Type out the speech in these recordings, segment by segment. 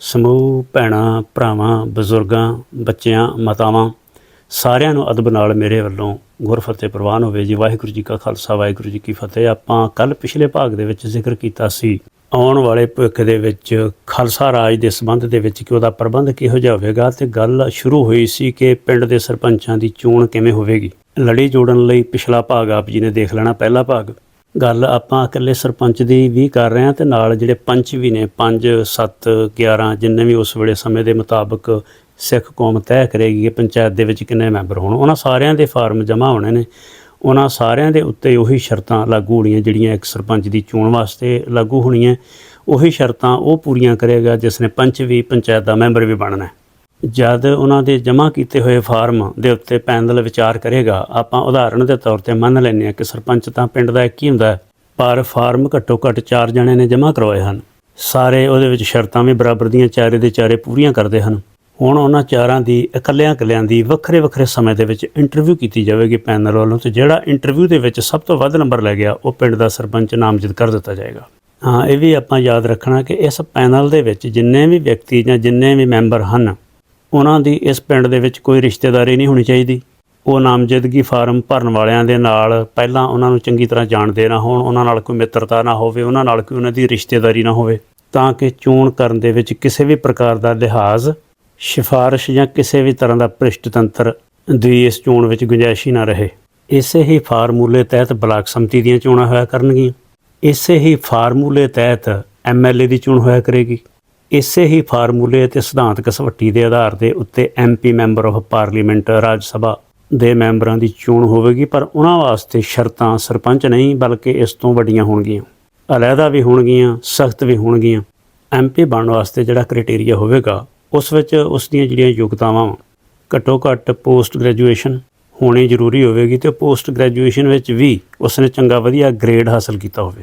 ਸਮੂਹ, ਭੈਣਾਂ, ਭਰਾਵਾਂ, ਬਜ਼ੁਰਗਾਂ, ਬੱਚਿਆਂ, ਮਾਤਾਵਾਂ, ਸਾਰਿਆਂ ਨੂੰ ਅਦਬ ਨਾਲ ਮੇਰੇ ਵੱਲੋਂ ਗੁਰਫਤਿਹ ਪ੍ਰਵਾਨ ਹੋਵੇ ਜੀ। ਵਾਹਿਗੁਰੂ ਜੀ ਕਾ ਖਾਲਸਾ, ਵਾਹਿਗੁਰੂ ਜੀ ਕੀ ਫਤਿਹ। ਆਪਾਂ ਕੱਲ ਪਿਛਲੇ ਭਾਗ ਦੇ ਵਿੱਚ ਜ਼ਿਕਰ ਕੀਤਾ ਸੀ, ਆਉਣ ਵਾਲੇ ਭਵਿੱਖ ਦੇ ਵਿੱਚ ਖਾਲਸਾ ਰਾਜ ਦੇ ਸੰਬੰਧ ਦੇ ਵਿੱਚ ਕਿ ਉਹਦਾ ਪ੍ਰਬੰਧ ਕਿਹੋ ਜਿਹਾ ਹੋਵੇਗਾ ਤੇ ਗੱਲ ਸ਼ੁਰੂ ਹੋਈ ਸੀ ਕਿ ਪਿੰਡ ਦੇ ਸਰਪੰਚਾਂ ਦੀ ਚੋਣ ਕਿਵੇਂ ਹੋਵੇਗੀ। ਲੜੀ ਜੋੜਨ ਲਈ ਪਿਛਲਾ ਭਾਗ ਆਪ ਜੀ ਨੇ ਦੇਖ ਲੈਣਾ, ਪਹਿਲਾ ਭਾਗ। ਗੱਲ ਆਪਾਂ ਇਕੱਲੇ ਸਰਪੰਚ ਦੀ ਵੀ ਕਰ ਰਹੇ ਹਾਂ ਤੇ ਨਾਲ ਜਿਹੜੇ ਪੰਚ ਵੀ ਨੇ 5 7 11 ਜਿੰਨੇ ਵੀ ਉਸ ਵੇਲੇ ਸਮੇਂ ਦੇ ਮੁਤਾਬਕ ਸਿੱਖ ਕੌਮ ਤੈਅ ਕਰੇਗੀ ਕਿ ਪੰਚਾਇਤ ਦੇ ਵਿੱਚ ਕਿੰਨੇ ਮੈਂਬਰ ਹੋਣ, ਉਹਨਾਂ ਸਾਰਿਆਂ ਦੇ ਫਾਰਮ ਜਮ੍ਹਾਂ ਹੋਣੇ ਨੇ। ਉਹਨਾਂ ਸਾਰਿਆਂ ਦੇ ਉੱਤੇ ਉਹੀ ਸ਼ਰਤਾਂ ਲਾਗੂ ਹੋਣੀਆਂ ਜਿਹੜੀਆਂ ਇੱਕ ਸਰਪੰਚ ਦੀ ਚੋਣ ਵਾਸਤੇ ਲਾਗੂ ਹੋਣੀਆਂ। ਉਹੀ ਸ਼ਰਤਾਂ ਉਹ ਪੂਰੀਆਂ ਕਰੇਗਾ ਜਿਸ ਨੇ ਪੰਚ ਵੀ, ਪੰਚਾਇਤ ਦਾ ਮੈਂਬਰ ਵੀ ਬਣਨਾ ਹੈ। ਜਦ ਉਹਨਾਂ ਦੇ ਜਮ੍ਹਾਂ ਕੀਤੇ ਹੋਏ ਫਾਰਮ ਦੇ ਉੱਤੇ ਪੈਨਲ ਵਿਚਾਰ ਕਰੇਗਾ ਆਪਾਂ ਉਦਾਹਰਣ ਦੇ ਤੌਰ ਤੇ ਮੰਨ ਲੈਂਦੇ ਹਾਂ ਕਿ ਸਰਪੰਚ ਤਾਂ ਪਿੰਡ ਦਾ ਇੱਕ ਹੀ ਹੁੰਦਾ ਹੈ, ਪਰ ਫਾਰਮ ਘੱਟੋ ਘੱਟ 4 ਜਣੇ ਨੇ ਜਮ੍ਹਾਂ ਕਰਵਾਏ ਹਨ। ਸਾਰੇ ਉਹਦੇ ਵਿੱਚ ਸ਼ਰਤਾਂ ਵੀ ਬਰਾਬਰ ਦੀਆਂ ਚਾਰੇ ਦੇ ਚਾਰੇ ਪੂਰੀਆਂ ਕਰਦੇ ਹਨ। ਹੁਣ ਉਹਨਾਂ ਚਾਰਾਂ ਦੀ ਇਕੱਲਿਆਂ ਇਕੱਲਿਆਂ ਦੀ ਵੱਖਰੇ ਵੱਖਰੇ ਸਮੇਂ ਦੇ ਵਿੱਚ ਇੰਟਰਵਿਊ ਕੀਤੀ ਜਾਵੇਗੀ ਪੈਨਲ ਵੱਲੋਂ ਤੇ ਜਿਹੜਾ ਇੰਟਰਵਿਊ ਦੇ ਵਿੱਚ ਸਭ ਤੋਂ ਵੱਧ ਨੰਬਰ ਲੈ ਗਿਆ ਉਹ ਪਿੰਡ ਦਾ ਸਰਪੰਚ ਨਾਮਜ਼ਦ ਕਰ ਦਿੱਤਾ ਜਾਏਗਾ। ਹਾਂ ਇਹ ਵੀ ਆਪਾਂ ਯਾਦ ਰੱਖਣਾ ਕਿ ਇਸ ਪੈਨਲ ਦੇ ਵਿੱਚ ਜਿੰਨੇ ਵੀ ਵਿਅਕਤੀ ਜਾਂ ਜਿੰਨੇ ਵੀ ਮੈਂਬਰ ਹਨ ਉਹਨਾਂ ਦੀ ਇਸ ਪਿੰਡ ਦੇ ਵਿੱਚ ਕੋਈ ਰਿਸ਼ਤੇਦਾਰੀ ਨਹੀਂ ਹੋਣੀ ਚਾਹੀਦੀ। ਉਹ ਨਾਮਜ਼ਦਗੀ ਫਾਰਮ ਭਰਨ ਵਾਲਿਆਂ ਦੇ ਨਾਲ ਪਹਿਲਾਂ ਉਹਨਾਂ ਨੂੰ ਚੰਗੀ ਤਰ੍ਹਾਂ ਜਾਣਦੇ ਨਾ ਹੋਣ, ਉਹਨਾਂ ਨਾਲ ਕੋਈ ਮਿੱਤਰਤਾ ਨਾ ਹੋਵੇ, ਉਹਨਾਂ ਨਾਲ ਕੋਈ ਉਹਨਾਂ ਦੀ ਰਿਸ਼ਤੇਦਾਰੀ ਨਾ ਹੋਵੇ, ਤਾਂ ਕਿ ਚੋਣ ਕਰਨ ਦੇ ਵਿੱਚ ਕਿਸੇ ਵੀ ਪ੍ਰਕਾਰ ਦਾ ਲਿਹਾਜ਼, ਸਿਫਾਰਿਸ਼ ਜਾਂ ਕਿਸੇ ਵੀ ਤਰ੍ਹਾਂ ਦਾ ਭ੍ਰਿਸ਼ਟ ਤੰਤਰ ਦੀ ਇਸ ਚੋਣ ਵਿੱਚ ਗੁੰਜਾਇਸ਼ ਹੀ ਨਾ ਰਹੇ। ਇਸੇ ਹੀ ਫਾਰਮੂਲੇ ਤਹਿਤ ਬਲਾਕ ਸੰਮਤੀ ਦੀਆਂ ਚੋਣਾਂ ਹੋਇਆ ਕਰਨਗੀਆਂ। ਇਸੇ ਹੀ ਫਾਰਮੂਲੇ ਤਹਿਤ ਐਮਐਲਏ ਦੀ ਚੋਣ ਹੋਇਆ ਕਰੇਗੀ। ਇਸੇ ਹੀ ਫਾਰਮੂਲੇ ਤੇ ਸਿਧਾਂਤ ਕਸਵੱਟੀ ਦੇ ਆਧਾਰ ਦੇ ਉੱਤੇ MP member of parliament Rajya Sabha ਦੇ ਮੈਂਬਰਾਂ ਦੀ ਚੋਣ ਹੋਵੇਗੀ ਪਰ ਉਹਨਾਂ ਵਾਸਤੇ ਸ਼ਰਤਾਂ ਸਰਪੰਚ ਨਹੀਂ ਬਲਕਿ ਇਸ ਤੋਂ ਵੱਡੀਆਂ ਹੋਣਗੀਆਂ। ਅਲੱਗਾ ਵੀ ਹੋਣਗੀਆਂ ਸਖਤ ਵੀ ਹੋਣਗੀਆਂ। ਐਮਪੀ ਬਣਨ ਵਾਸਤੇ ਜਿਹੜਾ ਕ੍ਰਾਈਟੇਰੀਆ ਹੋਵੇਗਾ ਉਸ ਵਿੱਚ ਉਸ ਦੀਆਂ ਜਿਹੜੀਆਂ ਯੋਗਤਾਵਾਂ ਵਾਂ, ਘੱਟੋ ਘੱਟ ਪੋਸਟ ਗ੍ਰੈਜੂਏਸ਼ਨ ਹੋਣੀ ਜ਼ਰੂਰੀ ਹੋਵੇਗੀ ਤੇ ਪੋਸਟ ਗ੍ਰੈਜੂਏਸ਼ਨ ਵਿੱਚ ਵੀ ਉਸਨੇ ਚੰਗਾ ਵਧੀਆ ਗ੍ਰੇਡ ਹਾਸਲ ਕੀਤਾ ਹੋਵੇ।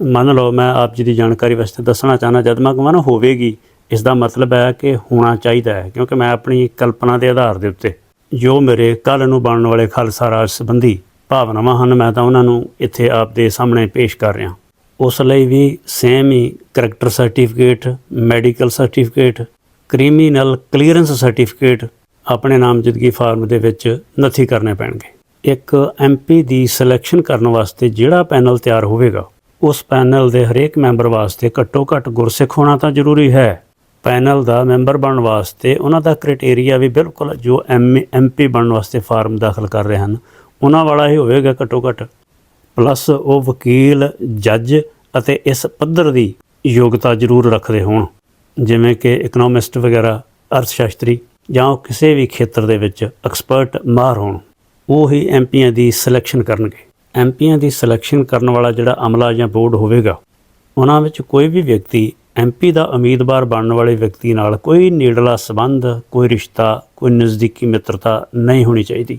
ਮੰਨ ਲਓ ਮੈਂ ਆਪ ਜੀ ਦੀ ਜਾਣਕਾਰੀ ਵਾਸਤੇ ਦੱਸਣਾ ਚਾਹਨਾ ਜਦ ਮੈਂ ਕਹਾਂ ਨਾ ਹੋਵੇਗੀ ਇਸ ਦਾ ਮਤਲਬ ਹੈ ਕਿ ਹੋਣਾ ਚਾਹੀਦਾ ਹੈ, ਕਿਉਂਕਿ ਮੈਂ ਆਪਣੀ ਕਲਪਨਾ ਦੇ ਆਧਾਰ ਦੇ ਉੱਤੇ ਜੋ ਮੇਰੇ ਕੱਲ ਨੂੰ ਬਣਨ ਵਾਲੇ ਖਾਲਸਾ ਰਾਜ ਸੰਬੰਧੀ ਭਾਵਨਾਵਾਂ ਹਨ, ਮੈਂ ਤਾਂ ਉਹਨਾਂ ਨੂੰ ਇੱਥੇ ਆਪ ਦੇ ਸਾਹਮਣੇ ਪੇਸ਼ ਕਰ ਰਿਹਾ ਉਸ ਲਈ ਵੀ ਸੇਮ ਹੀ character certificate medical certificate criminal clearance certificate ਆਪਣੇ ਨਾਮਜ਼ਦਗੀ ਫਾਰਮ ਦੇ ਵਿੱਚ ਨਥੀ ਕਰਨੇ ਪੈਣਗੇ। ਇੱਕ ਐਮਪੀ ਦੀ ਸਿਲੈਕਸ਼ਨ ਕਰਨ ਵਾਸਤੇ ਜਿਹੜਾ ਪੈਨਲ ਤਿਆਰ ਹੋਵੇਗਾ ਉਸ ਪੈਨਲ ਦੇ ਹਰੇਕ ਮੈਂਬਰ ਵਾਸਤੇ ਘੱਟੋ ਘੱਟ ਗੁਰਸਿੱਖ ਹੋਣਾ ਤਾਂ ਜ਼ਰੂਰੀ ਹੈ। ਪੈਨਲ ਦਾ ਮੈਂਬਰ ਬਣਨ ਵਾਸਤੇ ਉਹਨਾਂ ਦਾ ਕ੍ਰਾਈਟੇਰੀਆ ਵੀ ਬਿਲਕੁਲ ਜੋ ਐਮਪੀ ਬਣਨ ਵਾਸਤੇ ਫਾਰਮ ਦਾਖਲ ਕਰ ਰਹੇ ਹਨ, ਉਹਨਾਂ ਵਾਲਾ ਹੀ ਹੋਵੇਗਾ ਘੱਟੋ ਘੱਟ। ਪਲੱਸ ਉਹ ਵਕੀਲ, ਜੱਜ ਅਤੇ ਇਸ ਪੱਧਰ ਦੀ ਯੋਗਤਾ ਜ਼ਰੂਰ ਰੱਖਦੇ ਹੋਣ, ਜਿਵੇਂ ਕਿ ਇਕਨੋਮਿਸਟ ਵਗੈਰਾ ਅਰਥ ਸ਼ਾਸਤਰੀ ਜਾਂ ਉਹ ਕਿਸੇ ਵੀ ਖੇਤਰ ਦੇ ਵਿੱਚ ਐਕਸਪਰਟ ਮਾਹਰ ਹੋਣ। ਉਹ ਹੀ ਐਮਪੀਆਂ ਦੀ ਸਿਲੈਕਸ਼ਨ ਕਰਨਗੇ। ਐਮਪੀਆਂ ਦੀ ਸਿਲੈਕਸ਼ਨ ਕਰਨ ਵਾਲਾ ਜਿਹੜਾ ਅਮਲਾ ਜਾਂ ਬੋਰਡ ਹੋਵੇਗਾ, ਉਹਨਾਂ ਵਿੱਚ ਕੋਈ ਵੀ ਵਿਅਕਤੀ ਐਮਪੀ ਦਾ ਉਮੀਦਵਾਰ ਬਣਨ ਵਾਲੇ ਵਿਅਕਤੀ ਨਾਲ ਕੋਈ ਨੇੜਲਾ ਸੰਬੰਧ, ਕੋਈ ਰਿਸ਼ਤਾ, ਕੋਈ ਨਜ਼ਦੀਕੀ ਮਿੱਤਰਤਾ ਨਹੀਂ ਹੋਣੀ ਚਾਹੀਦੀ।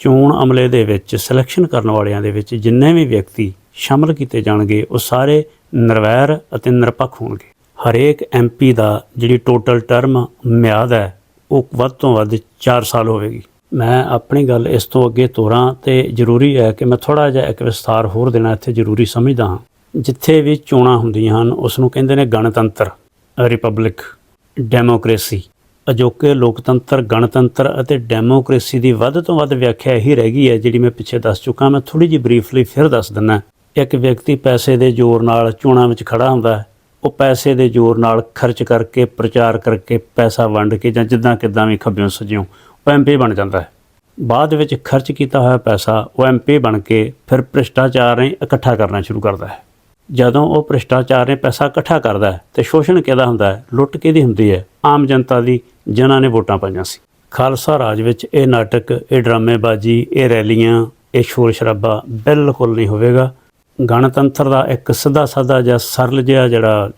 ਚੋਣ ਅਮਲੇ ਦੇ ਵਿੱਚ ਸਿਲੈਕਸ਼ਨ ਕਰਨ ਵਾਲਿਆਂ ਦੇ ਵਿੱਚ ਜਿੰਨੇ ਵੀ ਵਿਅਕਤੀ ਸ਼ਾਮਲ ਕੀਤੇ ਜਾਣਗੇ, ਉਹ ਸਾਰੇ ਨਿਰਵੈਰ ਅਤੇ ਨਿਰਪੱਖ ਹੋਣਗੇ। ਹਰੇਕ ਐਮਪੀ ਦਾ ਜਿਹੜੀ ਟੋਟਲ ਟਰਮ ਮਿਆਦ ਹੈ, ਉਹ ਵੱਧ ਤੋਂ ਵੱਧ 4 ਸਾਲ ਹੋਵੇਗੀ। ਮੈਂ ਆਪਣੀ ਗੱਲ ਇਸ ਤੋਂ ਅੱਗੇ ਤੋਰਾਂ ਤੇ ਜ਼ਰੂਰੀ ਹੈ ਕਿ ਮੈਂ ਥੋੜਾ ਜਿਹਾ ਇੱਕ ਵਿਸਥਾਰ ਹੋਰ ਦੇਣਾ ਇੱਥੇ ਜ਼ਰੂਰੀ ਸਮਝਦਾ ਹਾਂ। ਜਿੱਥੇ ਵੀ ਚੋਣਾਂ ਹੁੰਦੀਆਂ ਹਨ, ਉਸ ਨੂੰ ਕਹਿੰਦੇ ਨੇ ਗਣਤੰਤਰ, ਰਿਪਬਲਿਕ, ਡੈਮੋਕ੍ਰੇਸੀ। ਅਜੋਕੇ ਲੋਕਤੰਤਰ, ਗਣਤੰਤਰ ਅਤੇ ਡੈਮੋਕ੍ਰੇਸੀ ਦੀ ਵੱਧ ਤੋਂ ਵੱਧ ਵਿਆਖਿਆ ਇਹੀ ਰਹਿ ਗਈ ਹੈ ਜਿਹੜੀ ਮੈਂ ਪਿੱਛੇ ਦੱਸ ਚੁੱਕਾ। ਮੈਂ ਥੋੜੀ ਜਿਹੀ ਬਰੀਫਲੀ ਫਿਰ ਦੱਸ ਦਿੰਦਾ ਇੱਕ ਵਿਅਕਤੀ ਪੈਸੇ ਦੇ ਜ਼ੋਰ ਨਾਲ ਚੋਣਾਂ ਵਿੱਚ ਖੜਾ ਹੁੰਦਾ ਹੈ, ਉਹ ਪੈਸੇ ਦੇ ਜ਼ੋਰ ਨਾਲ ਖਰਚ ਕਰਕੇ, ਪ੍ਰਚਾਰ ਕਰਕੇ ਪੈਸਾ ਵੰਡ ਕੇ ਜਾਂ ਜਿੱਦਾਂ ਕਿਦਾਂ ਵੀ ਖੱਬਿਓਂ ਸੱਜਿਓਂ ਉਹ ਐਮਪੀ ਬਣ ਜਾਂਦਾ ਹੈ। ਬਾਅਦ ਵਿੱਚ ਖਰਚ ਕੀਤਾ ਹੋਇਆ ਪੈਸਾ ਉਹ ਐਮਪੀ ਬਣ ਕੇ ਫਿਰ ਭ੍ਰਿਸ਼ਟਾਚਾਰ ਨੇ ਇਕੱਠਾ ਕਰਨਾ ਸ਼ੁਰੂ ਕਰਦਾ ਹੈ। ਜਦੋਂ ਉਹ ਭ੍ਰਿਸ਼ਟਾਚਾਰ ਨੇ ਪੈਸਾ ਇਕੱਠਾ ਕਰਦਾ ਹੈ ਤੇ ਸ਼ੋਸ਼ਣ ਕਿਹਦਾ ਹੁੰਦਾ ਹੈ? ਲੁੱਟ ਕਿਹਦੀ ਹੁੰਦੀ ਹੈ? ਆਮ ਜਨਤਾ ਦੀ ਜਿਨ੍ਹਾਂ ਨੇ ਵੋਟਾਂ ਪਾਈਆਂ ਸੀ। ਖਾਲਸਾ ਰਾਜ ਵਿੱਚ ਇਹ ਨਾਟਕ, ਇਹ ਡਰਾਮੇਬਾਜ਼ੀ, ਇਹ ਰੈਲੀਆਂ, ਇਹ ਸ਼ੋਰ ਸ਼ਰਾਬਾ ਬਿਲਕੁਲ ਨਹੀਂ ਹੋਵੇਗਾ। ਗਣਤੰਤਰ ਦਾ ਇੱਕ ਸਿੱਧਾ ਸਾਦਾ ਜਾਂ ਸਰਲ ਜਿਹਾ ਜਿਹੜਾ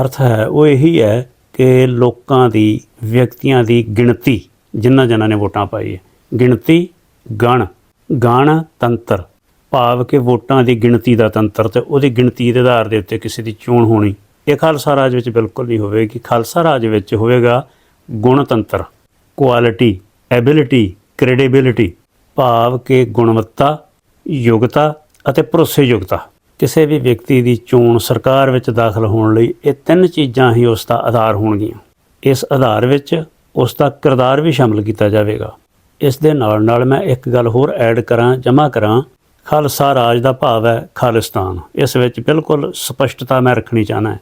ਅਰਥ ਹੈ, ਉਹ ਇਹੀ ਹੈ ਕਿ ਲੋਕਾਂ ਦੀ, ਵਿਅਕਤੀਆਂ ਦੀ ਗਿਣਤੀ ਜਿਨ੍ਹਾਂ ਜਨਾਂ ਨੇ ਵੋਟਾਂ ਪਾਈ ਹੈ। ਗਿਣਤੀ, ਗਣ। ਗਣ ਤੰਤਰ। ਭਾਵ ਕਿ ਵੋਟਾਂ ਦੀ ਗਿਣਤੀ ਦਾ ਤੰਤਰ ਤੇ ਉਹਦੀ ਗਿਣਤੀ ਦੇ ਆਧਾਰ ਦੇ ਉੱਤੇ ਕਿਸੇ ਦੀ ਚੋਣ ਹੋਣੀ। ਇਹ ਖਾਲਸਾ ਰਾਜ ਵਿੱਚ ਬਿਲਕੁਲ ਨਹੀਂ ਹੋਵੇਗੀ। ਖਾਲਸਾ ਰਾਜ ਵਿੱਚ ਹੋਵੇਗਾ ਗੁਣਤੰਤਰ। Quality, ability, credibility. ਭਾਵ ਕਿ ਗੁਣਵੱਤਾ, ਯੋਗਤਾ ਅਤੇ ਭਰੋਸੇਯੋਗਤਾ। ਕਿਸੇ ਵੀ ਵਿਅਕਤੀ ਦੀ ਚੋਣ ਸਰਕਾਰ ਵਿੱਚ ਦਾਖਲ ਹੋਣ ਲਈ ਇਹ ਤਿੰਨ ਚੀਜ਼ਾਂ ਹੀ ਉਸ ਦਾ ਆਧਾਰ ਹੋਣਗੀਆਂ। ਇਸ ਆਧਾਰ ਵਿੱਚ ਉਸ ਦਾ ਕਿਰਦਾਰ ਵੀ ਸ਼ਾਮਲ ਕੀਤਾ ਜਾਵੇਗਾ। ਇਸ ਦੇ ਨਾਲ ਨਾਲ ਮੈਂ ਇੱਕ ਗੱਲ ਹੋਰ ਐਡ ਕਰਾਂ, ਜਮ੍ਹਾਂ ਕਰਾਂ। ਖਾਲਸਾ ਰਾਜ ਦਾ ਭਾਵ ਹੈ ਖਾਲਿਸਤਾਨ। ਇਸ ਵਿੱਚ ਬਿਲਕੁਲ ਸਪਸ਼ਟਤਾ ਮੈਂ ਰੱਖਣੀ ਚਾਹਨਾ ਹੈ।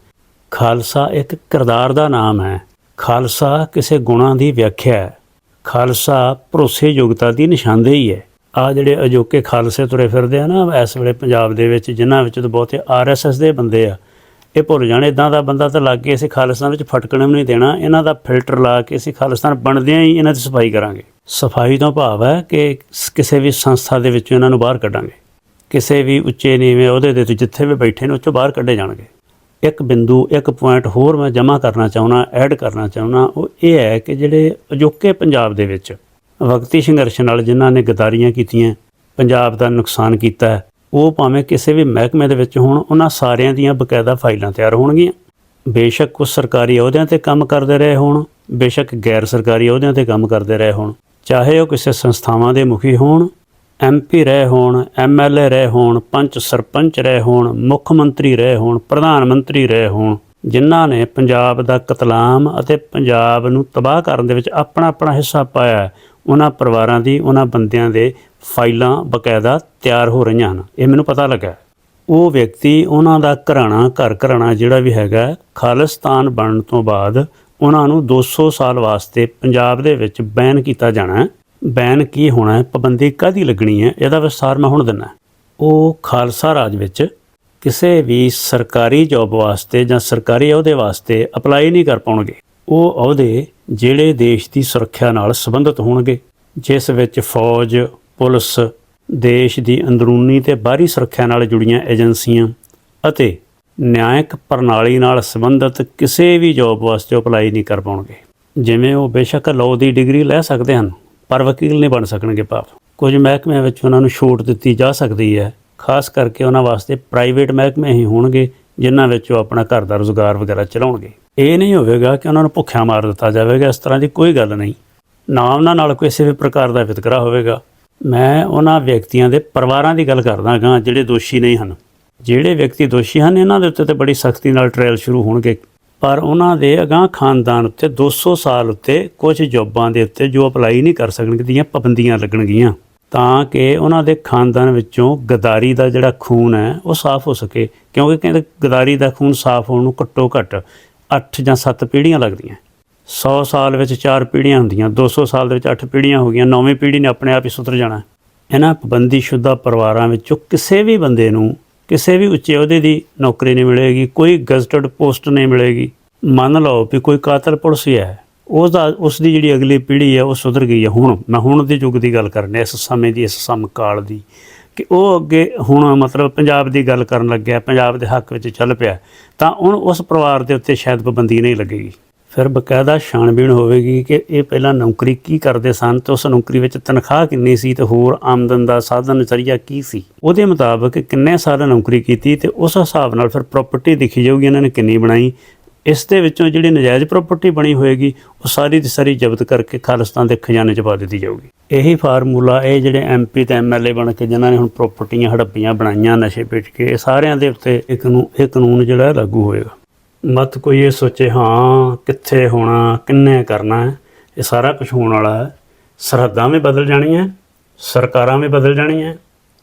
ਖਾਲਸਾ ਇੱਕ ਕਿਰਦਾਰ ਦਾ ਨਾਮ ਹੈ। ਖਾਲਸਾ ਕਿਸੇ ਗੁਣਾਂ ਦੀ ਵਿਆਖਿਆ ਹੈ। ਖਾਲਸਾ ਭਰੋਸੇਯੋਗਤਾ ਦੀ ਨਿਸ਼ਾਨਦੇਹੀ ਹੈ। ਆ ਜਿਹੜੇ ਅਜੋਕੇ ਖਾਲਸੇ ਤੁਰੇ ਫਿਰਦੇ ਆ ਨਾ, ਇਸ ਵੇਲੇ ਪੰਜਾਬ ਦੇ ਵਿੱਚ, ਜਿਨ੍ਹਾਂ ਵਿੱਚ ਤਾਂ ਬਹੁਤੇ ਆਰਐਸਐਸ ਦੇ ਬੰਦੇ ਆ ਇਹ ਭੁੱਲ ਜਾਣ ਇਦਾਂ ਦਾ ਬੰਦਾ ਤਾਂ ਲੱਗ ਕੇ ਅਸੀਂ ਖਾਲਿਸਤਾਨ ਵਿੱਚ ਫਟਕਣ ਵੀ ਨਹੀਂ ਦੇਣਾ, ਇਹਨਾਂ ਦਾ ਫਿਲਟਰ ਲਾ ਕੇ ਅਸੀਂ ਖਾਲਿਸਤਾਨ ਬਣਦਿਆਂ ਹੀ ਇਹਨਾਂ ਦੀ ਸਫ਼ਾਈ ਕਰਾਂਗੇ। ਸਫ਼ਾਈ ਤੋਂ ਭਾਵ ਹੈ ਕਿ ਕਿਸੇ ਵੀ ਸੰਸਥਾ ਦੇ ਵਿੱਚੋਂ ਇਹਨਾਂ ਨੂੰ ਬਾਹਰ ਕੱਢਾਂਗੇ। ਕਿਸੇ ਵੀ ਉੱਚੇ ਨੀਵੇਂ ਉਹਦੇ ਦੇ ਜਿੱਥੇ ਵੀ ਬੈਠੇ ਨੇ, ਉੱਚੋਂ ਬਾਹਰ ਕੱਢੇ ਜਾਣਗੇ। ਇੱਕ ਬਿੰਦੂ, ਇੱਕ ਪੁਆਇੰਟ ਹੋਰ ਮੈਂ ਜਮ੍ਹਾਂ ਕਰਨਾ ਚਾਹੁੰਦਾ ਐਡ ਕਰਨਾ ਚਾਹੁੰਦਾ, ਉਹ ਇਹ ਹੈ ਕਿ ਜਿਹੜੇ ਅਜੋਕੇ ਪੰਜਾਬ ਦੇ ਵਿੱਚ ਵਕਤੀ ਸੰਘਰਸ਼ ਨਾਲ ਜਿਨ੍ਹਾਂ ਨੇ ਗਦਾਰੀਆਂ ਕੀਤੀਆਂ, ਪੰਜਾਬ ਦਾ ਨੁਕਸਾਨ ਕੀਤਾ ਉਹ ਭਾਵੇਂ ਕਿਸੇ ਵੀ ਮਹਿਕਮੇ ਦੇ ਵਿੱਚ ਹੋਣ, ਉਹਨਾਂ ਸਾਰਿਆਂ ਦੀਆਂ ਬਕਾਇਦਾ ਫਾਈਲਾਂ ਤਿਆਰ ਹੋਣਗੀਆਂ। ਬੇਸ਼ੱਕ ਉਹ ਸਰਕਾਰੀ ਅਹੁਦਿਆਂ ਤੇ ਕੰਮ ਕਰਦੇ ਰਹੇ ਹੋਣ, ਬੇਸ਼ੱਕ ਗੈਰ ਸਰਕਾਰੀ ਅਹੁਦਿਆਂ ਤੇ ਕੰਮ ਕਰਦੇ ਰਹੇ ਹੋਣ। ਚਾਹੇ ਉਹ ਕਿਸੇ ਸੰਸਥਾਵਾਂ ਦੇ ਮੁਖੀ ਹੋਣ ਐਮਪੀ ਰਹੇ ਹੋਣ ਐਮਐਲਏ ਰਹੇ ਹੋਣ, ਪੰਚ ਸਰਪੰਚ ਰਹੇ ਹੋਣ, ਮੁੱਖ ਮੰਤਰੀ ਰਹੇ ਹੋਣ, ਪ੍ਰਧਾਨ ਮੰਤਰੀ ਰਹੇ ਹੋਣ, ਜਿਨ੍ਹਾਂ ਨੇ ਪੰਜਾਬ ਦਾ ਕਤਲਾਮ ਅਤੇ ਪੰਜਾਬ ਨੂੰ ਤਬਾਹ ਕਰਨ ਦੇ ਵਿੱਚ ਆਪਣਾ ਆਪਣਾ ਹਿੱਸਾ ਪਾਇਆ ਉਹਨਾਂ ਪਰਿਵਾਰਾਂ ਦੀ, ਉਹਨਾਂ ਬੰਦਿਆਂ ਦੇ ਫਾਈਲਾਂ ਬਕਾਇਦਾ ਤਿਆਰ ਹੋ ਰਹੀਆਂ ਹਨ। ਇਹ ਮੈਨੂੰ ਪਤਾ ਲੱਗਾ ਉਹ ਵਿਅਕਤੀ ਉਹਨਾਂ ਦਾ ਘਰਾਣਾ, ਘਰ ਘਰਾਣਾ ਜਿਹੜਾ ਵੀ ਹੈਗਾ ਖਾਲਿਸਤਾਨ ਬਣਨ ਤੋਂ ਬਾਅਦ ਉਹਨਾਂ ਨੂੰ 200 ਸਾਲ ਵਾਸਤੇ ਪੰਜਾਬ ਦੇ ਵਿੱਚ ਬੈਨ ਕੀਤਾ ਜਾਣਾ ਹੈ। ਬੈਨ ਕੀ ਹੋਣਾ ਹੈ? ਪਾਬੰਦੀ ਕਾਦੀ ਲੱਗਣੀ ਹੈ? ਇਹਦਾ ਵਿਸਥਾਰ ਮੈਂ ਹੁਣ ਦਿੰਨਾ ਉਹ ਖਾਲਸਾ ਰਾਜ ਵਿੱਚ ਕਿਸੇ ਵੀ ਸਰਕਾਰੀ ਜੌਬ ਵਾਸਤੇ ਜਾਂ ਸਰਕਾਰੀ ਅਹੁਦੇ ਵਾਸਤੇ ਅਪਲਾਈ ਨਹੀਂ ਕਰ ਪਾਉਣਗੇ। ਉਹ ਅਹੁਦੇ ਜਿਹੜੇ ਦੇਸ਼ ਦੀ ਸੁਰੱਖਿਆ ਨਾਲ ਸੰਬੰਧਿਤ ਹੋਣਗੇ, ਜਿਸ ਵਿੱਚ ਫੌਜ, ਪੁਲਿਸ, ਦੇਸ਼ ਦੀ ਅੰਦਰੂਨੀ ਤੇ ਬਾਹਰੀ ਸੁਰੱਖਿਆ ਨਾਲ ਜੁੜੀਆਂ ਏਜੰਸੀਆਂ ਅਤੇ ਨਿਆਇਕ ਪ੍ਰਣਾਲੀ ਨਾਲ ਸੰਬੰਧਿਤ ਕਿਸੇ ਵੀ ਜੌਬ ਵਾਸਤੇ ਅਪਲਾਈ ਨਹੀਂ ਕਰ ਪਾਉਣਗੇ। ਜਿਵੇਂ ਉਹ ਬੇਸ਼ੱਕ ਲਾਅ ਦੀ ਡਿਗਰੀ ਲੈ ਸਕਦੇ ਹਨ, ਪਰ ਵਕੀਲ ਨਹੀਂ ਬਣ ਸਕਣਗੇ ਭਾਵ। ਕੁਝ ਮਹਿਕਮਿਆਂ ਵਿੱਚ ਉਹਨਾਂ ਨੂੰ ਛੋਟ ਦਿੱਤੀ ਜਾ ਸਕਦੀ ਹੈ, ਖਾਸ ਕਰਕੇ ਉਹਨਾਂ ਵਾਸਤੇ ਪ੍ਰਾਈਵੇਟ ਮਹਿਕਮੇ ਹੀ ਹੋਣਗੇ, ਜਿਨ੍ਹਾਂ ਵਿੱਚ ਉਹ ਆਪਣਾ ਘਰ ਦਾ ਰੋਜ਼ਗਾਰ ਵਗੈਰਾ ਚਲਾਉਣਗੇ। ਇਹ ਨਹੀਂ ਹੋਵੇਗਾ ਕਿ ਉਹਨਾਂ ਨੂੰ ਭੁੱਖਿਆ ਮਾਰ ਦਿੱਤਾ ਜਾਵੇਗਾ, ਇਸ ਤਰ੍ਹਾਂ ਦੀ ਕੋਈ ਗੱਲ ਨਹੀਂ। ਨਾ ਉਹਨਾਂ ਨਾਲ ਕਿਸੇ ਵੀ ਪ੍ਰਕਾਰ ਦਾ ਵਿਤਕਰਾ ਹੋਵੇਗਾ। ਮੈਂ ਉਹਨਾਂ ਵਿਅਕਤੀਆਂ ਦੇ ਪਰਿਵਾਰਾਂ ਦੀ ਗੱਲ ਕਰਦਾ ਹਾਂ ਜਿਹੜੇ ਦੋਸ਼ੀ ਨਹੀਂ ਹਨ। ਜਿਹੜੇ ਵਿਅਕਤੀ ਦੋਸ਼ੀ ਹਨ, ਇਹਨਾਂ ਦੇ ਉੱਤੇ ਤੇ ਬੜੀ ਸਖਤੀ ਨਾਲ ਟ੍ਰਾਇਲ ਸ਼ੁਰੂ ਹੋਣਗੇ। ਪਰ ਉਹਨਾਂ ਦੇ ਅਗਾਂਹ ਖਾਨਦਾਨ ਉੱਤੇ 200 ਸਾਲ ਉੱਤੇ ਕੁਝ ਜੋਬਾਂ ਦੇ ਉੱਤੇ ਜੋ ਅਪਲਾਈ ਨਹੀਂ ਕਰ ਸਕਣਗੇ, ਦੀਆਂ ਪਾਬੰਦੀਆਂ ਲੱਗਣਗੀਆਂ। ਤਾਂ ਕਿ ਉਹਨਾਂ ਦੇ ਖਾਨਦਾਨ ਵਿੱਚੋਂ ਗਦਾਰੀ ਦਾ ਜਿਹੜਾ ਖੂਨ ਹੈ, ਉਹ ਸਾਫ਼ ਹੋ ਸਕੇ। ਕਿਉਂਕਿ ਕਹਿੰਦੇ ਗਦਾਰੀ ਦਾ ਖੂਨ ਸਾਫ਼ ਹੋਣ ਨੂੰ ਘੱਟੋ ਘੱਟ 8 ਜਾਂ 7 ਪੀੜ੍ਹੀਆਂ ਲੱਗਦੀਆਂ। 100 ਸਾਲ ਵਿੱਚ 4 ਪੀੜ੍ਹੀਆਂ ਹੁੰਦੀਆਂ 200 ਸਾਲ ਦੇ ਵਿੱਚ 8 ਪੀੜ੍ਹੀਆਂ ਹੋ ਗਈਆਂ, ਨੌਵੀਂ ਪੀੜ੍ਹੀ ਨੇ ਆਪਣੇ ਆਪ ਹੀ ਸੁਧਰ ਜਾਣਾ। ਇਹਨਾਂ ਪਾਬੰਦੀ ਪਾਬੰਦੀਸ਼ੁਦਾ ਪਰਿਵਾਰਾਂ ਵਿੱਚੋਂ ਕਿਸੇ ਵੀ ਬੰਦੇ ਨੂੰ, ਕਿਸੇ ਵੀ ਉੱਚੇ ਅਹੁਦੇ ਦੀ ਨੌਕਰੀ ਨਹੀਂ ਮਿਲੇਗੀ, ਕੋਈ ਗਜ਼ਟਡ ਪੋਸਟ ਨਹੀਂ ਮਿਲੇਗੀ। ਮੰਨ ਲਓ ਵੀ ਕੋਈ ਕਾਤਲ ਪੁਲਿਸ ਹੀ ਹੈ ਉਸ ਦਾ ਉਸ ਦੀ ਜਿਹੜੀ ਅਗਲੀ ਪੀੜ੍ਹੀ ਹੈ, ਉਹ ਸੁਧਰ ਗਈ ਹੈ। ਹੁਣ, ਮੈਂ ਹੁਣ ਦੇ ਯੁੱਗ ਦੀ ਗੱਲ ਕਰਨੀ ਇਸ ਸਮੇਂ ਦੀ, ਇਸ ਸਮਕਾਲ ਦੀ। ਕਿ ਉਹ ਅੱਗੇ ਹੁਣ ਮਤਲਬ ਪੰਜਾਬ ਦੀ ਗੱਲ ਕਰਨ ਲੱਗਿਆ, ਪੰਜਾਬ ਦੇ ਹੱਕ ਵਿੱਚ ਚੱਲ ਪਿਆ, ਤਾਂ ਹੁਣ ਉਸ ਪਰਿਵਾਰ ਦੇ ਉੱਤੇ ਸ਼ਾਇਦ ਪਾਬੰਦੀ ਨਹੀਂ ਲੱਗੇਗੀ। ਫਿਰ ਬਕਾਇਦਾ ਛਾਣਬੀਣ ਹੋਵੇਗੀ ਕਿ ਇਹ ਪਹਿਲਾਂ ਨੌਕਰੀ ਕੀ ਕਰਦੇ ਸਨ ਤੇ ਉਸ ਨੌਕਰੀ ਵਿੱਚ ਤਨਖਾਹ ਕਿੰਨੀ ਸੀ ਤੇ ਹੋਰ ਆਮਦਨ ਦਾ ਸਾਧਨ ਜ਼ਰੀਆ ਕੀ ਸੀ? ਉਹਦੇ ਮੁਤਾਬਕ ਕਿੰਨੇ ਸਾਲ ਨੌਕਰੀ ਕੀਤੀ ਤੇ ਉਸ ਹਿਸਾਬ ਨਾਲ ਫਿਰ ਪ੍ਰਾਪਰਟੀ ਦਿਖੀ ਜਾਊਗੀ, ਇਹਨਾਂ ਨੇ ਕਿੰਨੀ ਬਣਾਈ ਇਸ ਦੇ ਵਿੱਚੋਂ ਜਿਹੜੀ ਨਜਾਇਜ਼ ਪ੍ਰਾਪਰਟੀ ਬਣੀ ਹੋਏਗੀ, ਉਹ ਸਾਰੀ ਦੀ ਸਾਰੀ ਜ਼ਬਤ ਕਰਕੇ ਖਾਲਿਸਤਾਨ ਦੇ ਖਜ਼ਾਨੇ 'ਚ ਪਾ ਦਿੱਤੀ ਜਾਊਗੀ। ਇਹੀ ਫਾਰਮੂਲਾ ਇਹ ਜਿਹੜੇ ਐਮਪੀ ਤੇ ਐਮਐਲਏ ਬਣ ਕੇ ਜਿਨ੍ਹਾਂ ਨੇ ਹੁਣ ਪ੍ਰਾਪਰਟੀਆਂ ਹੜੱਪੀਆਂ ਬਣਾਈਆਂ ਨਸ਼ੇ ਵੇਚ ਕੇ, ਇਹ ਸਾਰਿਆਂ ਦੇ ਉੱਤੇ ਇੱਕ ਨੂੰ ਇਹ ਕਾਨੂੰਨ ਜਿਹੜਾ ਲਾਗੂ ਹੋਏਗਾ। ਮਤ ਕੋਈ ਇਹ ਸੋਚੇ, ਹਾਂ, ਕਿੱਥੇ ਹੋਣਾ, ਕਿੰਨੇ ਕਰਨਾ ਹੈ? ਇਹ ਸਾਰਾ ਕੁਝ ਹੋਣ ਵਾਲਾ ਹੈ। ਸਰਹੱਦਾਂ ਵੀ ਬਦਲ ਜਾਣੀਆਂ, ਸਰਕਾਰਾਂ ਵੀ ਬਦਲ ਜਾਣੀਆਂ,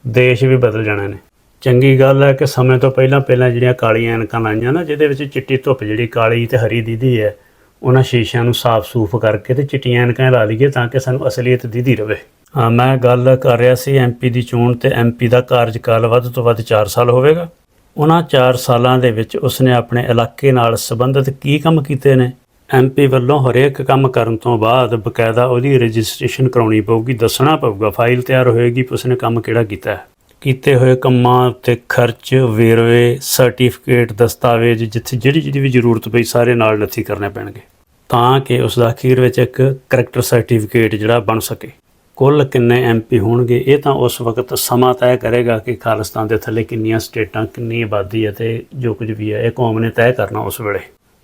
ਦੇਸ਼ ਵੀ ਬਦਲ ਜਾਣੇ ਨੇ। ਚੰਗੀ ਗੱਲ ਹੈ ਕਿ ਸਮੇਂ ਤੋਂ ਪਹਿਲਾਂ ਪਹਿਲਾਂ ਜਿਹੜੀਆਂ ਕਾਲੀਆਂ ਐਨਕਾਂ ਲਾਈਆਂ ਨਾ, ਜਿਹਦੇ ਵਿੱਚ ਚਿੱਟੀ ਧੁੱਪ ਜਿਹੜੀ ਕਾਲੀ ਤੇ ਹਰੀ ਦੀਦੀ ਹੈ, ਉਹਨਾਂ ਸ਼ੀਸ਼ਿਆਂ ਨੂੰ ਸਾਫ਼ ਸੂਫ ਕਰਕੇ ਤੇ ਚਿੱਟੀਆਂ ਐਨਕਾਂ ਲਾ ਲਈਏ ਤਾਂ ਕਿ ਸਾਨੂੰ ਅਸਲੀਅਤ ਦੀਦੀ ਰਵੇ। ਹਾਂ, ਮੈਂ ਗੱਲ ਕਰ ਰਿਹਾ ਸੀ ਐਮਪੀ ਦੀ ਚੋਣ ਤੇ ਐਮਪੀ ਦਾ ਕਾਰਜਕਾਲ ਵੱਧ ਤੋਂ ਵੱਧ 4 ਸਾਲ ਹੋਵੇਗਾ। ਉਹਨਾਂ 4 ਸਾਲਾਂ ਦੇ ਵਿੱਚ ਉਸਨੇ ਆਪਣੇ ਇਲਾਕੇ ਨਾਲ ਸੰਬੰਧਿਤ ਕੀ ਕੰਮ ਕੀਤੇ ਨੇ? ਐਮਪੀ ਵੱਲੋਂ ਹਰੇਕ ਕੰਮ ਕਰਨ ਤੋਂ ਬਾਅਦ ਬਕਾਇਦਾ ਉਹਦੀ ਰਜਿਸਟ੍ਰੇਸ਼ਨ ਕਰਾਉਣੀ ਪਊਗੀ, ਦੱਸਣਾ ਪਊਗਾ, ਫਾਈਲ ਤਿਆਰ ਹੋਏਗੀ ਕਿ ਉਸਨੇ ਕੰਮ ਕਿਹੜਾ ਕੀਤਾ ਹੈ? ਕੀਤੇ ਹੋਏ ਕੰਮਾਂ ਉੱਤੇ ਖਰਚ, ਵੇਰਵੇ ਸਰਟੀਫਿਕੇਟ ਦਸਤਾਵੇਜ਼, ਜਿੱਥੇ ਜਿਹੜੀ ਜਿਹੜੀ ਵੀ ਜ਼ਰੂਰਤ ਪਈ ਸਾਰੇ ਨਾਲ ਨੱਥੀ ਕਰਨੇ ਪੈਣਗੇ, ਤਾਂ ਕਿ ਉਸ ਦਾ ਅਖੀਰ ਵਿੱਚ ਇੱਕ ਕਰੈਕਟਰ ਸਰਟੀਫਿਕੇਟ ਜਿਹੜਾ ਬਣ ਸਕੇ। ਕੁੱਲ ਕਿੰਨੇ ਐਮਪੀ ਹੋਣਗੇ, ਇਹ ਤਾਂ ਉਸ ਵਕਤ ਸਮਾਂ ਤੈਅ ਕਰੇਗਾ ਕਿ ਖਾਲਿਸਤਾਨ ਦੇ ਥੱਲੇ ਕਿੰਨੀਆਂ ਸਟੇਟਾਂ, ਕਿੰਨੀ ਆਬਾਦੀ ਹੈ ਤੇ ਜੋ ਕੁਝ ਵੀ ਹੈ, ਇਹ ਕੌਮ ਨੇ ਤੈਅ ਕਰਨਾ ਉਸ ਵੇਲੇ।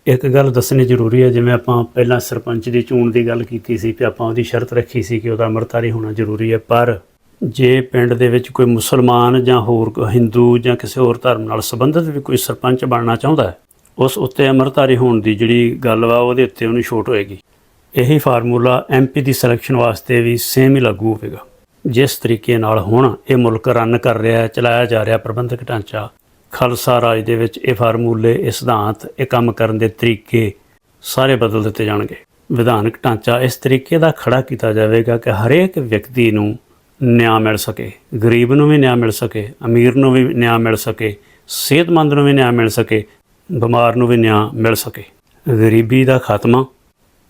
ਇੱਕ ਗੱਲ ਦੱਸਣੀ ਜ਼ਰੂਰੀ ਹੈ, ਜਿਵੇਂ ਆਪਾਂ ਪਹਿਲਾਂ ਸਰਪੰਚ ਦੀ ਚੋਣ ਦੀ ਗੱਲ ਕੀਤੀ ਸੀ ਕਿ ਆਪਾਂ ਉਹਦੀ ਸ਼ਰਤ ਰੱਖੀ ਸੀ ਕਿ ਉਹਦਾ ਅੰਮ੍ਰਿਤਧਾਰੀ ਹੋਣਾ ਜ਼ਰੂਰੀ ਹੈ, ਪਰ ਜੇ ਪਿੰਡ ਦੇ ਵਿੱਚ ਕੋਈ ਮੁਸਲਮਾਨ ਜਾਂ ਹੋਰ ਕੋਈ ਹਿੰਦੂ ਜਾਂ ਕਿਸੇ ਹੋਰ ਧਰਮ ਨਾਲ ਸੰਬੰਧਿਤ ਵੀ ਕੋਈ ਸਰਪੰਚ ਬਣਨਾ ਚਾਹੁੰਦਾ ਹੈ, ਉਸ ਉੱਤੇ ਅਮਰਤਾਰੀ ਹੋਣ ਦੀ ਜਿਹੜੀ ਗੱਲ ਵਾ ਉਹਦੇ ਉੱਤੇ ਉਹਨੂੰ ਛੋਟ ਹੋਏਗੀ। ਇਹੀ ਫਾਰਮੂਲਾ ਐਮਪੀ ਦੀ ਸਿਲੈਕਸ਼ਨ ਵਾਸਤੇ ਵੀ ਸੇਮ ਹੀ ਲਾਗੂ ਹੋਵੇਗਾ। ਜਿਸ ਤਰੀਕੇ ਨਾਲ ਹੁਣ ਇਹ ਮੁਲਕ ਰਨ ਕਰ ਰਿਹਾ ਹੈ, ਚਲਾਇਆ ਜਾ ਰਿਹਾ ਪ੍ਰਬੰਧਕ ਢਾਂਚਾ, ਖਾਲਸਾ ਰਾਜ ਦੇ ਵਿੱਚ ਇਹ ਫਾਰਮੂਲੇ, ਇਹ ਸਿਧਾਂਤ, ਇਹ ਕੰਮ ਕਰਨ ਦੇ ਤਰੀਕੇ ਸਾਰੇ ਬਦਲ ਦਿੱਤੇ ਜਾਣਗੇ। ਵਿਧਾਨਕ ਢਾਂਚਾ ਇਸ ਤਰੀਕੇ ਦਾ ਖੜਾ ਕੀਤਾ ਜਾਵੇਗਾ ਕਿ ਹਰੇਕ ਵਿਅਕਤੀ ਨੂੰ ਨਿਆਂ ਮਿਲ ਸਕੇ, ਗਰੀਬ ਨੂੰ ਵੀ ਨਿਆਂ ਮਿਲ ਸਕੇ, ਅਮੀਰ ਨੂੰ ਵੀ ਨਿਆਂ ਮਿਲ ਸਕੇ, ਸਿਹਤਮੰਦ ਨੂੰ ਵੀ ਨਿਆਂ ਮਿਲ ਸਕੇ, ਬਿਮਾਰ ਨੂੰ ਵੀ ਨਿਆਂ ਮਿਲ ਸਕੇ। ਗਰੀਬੀ ਦਾ ਖਾਤਮਾ,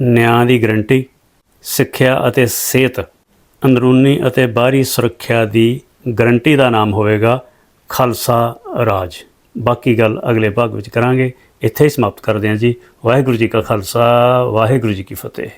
ਨਿਆਂ ਦੀ ਗਰੰਟੀ, ਸਿੱਖਿਆ ਅਤੇ ਸਿਹਤ, ਅੰਦਰੂਨੀ ਅਤੇ ਬਾਹਰੀ ਸੁਰੱਖਿਆ ਦੀ ਗਰੰਟੀ ਦਾ ਨਾਮ ਹੋਵੇਗਾ ਖਾਲਸਾ ਰਾਜ। ਬਾਕੀ ਗੱਲ ਅਗਲੇ ਭਾਗ ਵਿੱਚ ਕਰਾਂਗੇ। ਇੱਥੇ ਹੀ ਸਮਾਪਤ ਕਰਦੇ ਹਾਂ ਜੀ। ਵਾਹਿਗੁਰੂ ਜੀ ਕਾ ਖਾਲਸਾ, ਵਾਹਿਗੁਰੂ ਜੀ ਕੀ ਫਤਿਹ।